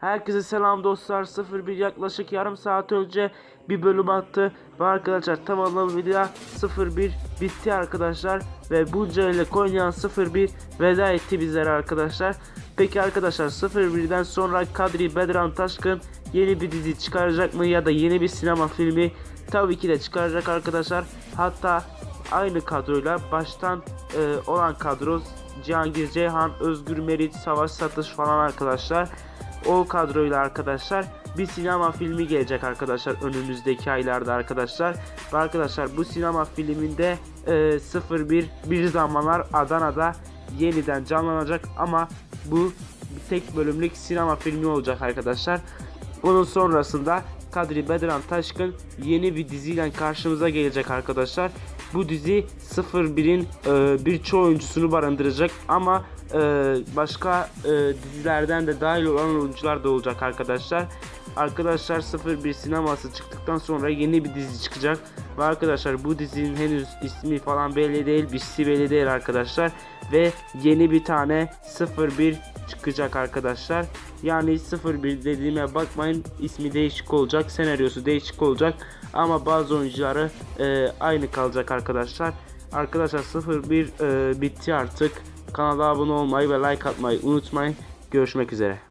Herkese selam dostlar. 01 yaklaşık yarım saat önce bir bölüm attı. Ve arkadaşlar tamamlanan video 01 bitti arkadaşlar. Ve bunca ile oynayan 01 veda etti bizlere arkadaşlar. Peki arkadaşlar 01'den sonra Kadri Bedran Taşkın yeni bir dizi çıkaracak mı ya da yeni bir sinema filmi? Tabii ki de çıkaracak arkadaşlar. Hatta aynı kadroyla baştan e, olan kadro Cihangir Ceyhan, Özgür Merit, Savaş Satış falan arkadaşlar. O kadroyla arkadaşlar bir sinema filmi gelecek arkadaşlar önümüzdeki aylarda arkadaşlar. Ve arkadaşlar bu sinema filminde e, 01 bir zamanlar Adana'da yeniden canlanacak ama bu tek bölümlük sinema filmi olacak arkadaşlar. Bunun sonrasında Kadri Bedran Taşkın yeni bir diziyle karşımıza gelecek arkadaşlar. Bu dizi 01'in e, birçok oyuncusunu barındıracak ama e, başka e, dizilerden de dahil olan oyuncular da olacak arkadaşlar. Arkadaşlar 01 sineması çıktıktan sonra yeni bir dizi çıkacak. Ve arkadaşlar bu dizinin henüz ismi falan belli değil, bir belli değil arkadaşlar. Ve yeni bir tane 01 çıkacak arkadaşlar. Yani 01 dediğime bakmayın ismi değişik olacak, senaryosu değişik olacak ama bazı oyuncuları e, aynı kalacak arkadaşlar. Arkadaşlar 01 e, bitti artık. Kanala abone olmayı ve like atmayı unutmayın. Görüşmek üzere.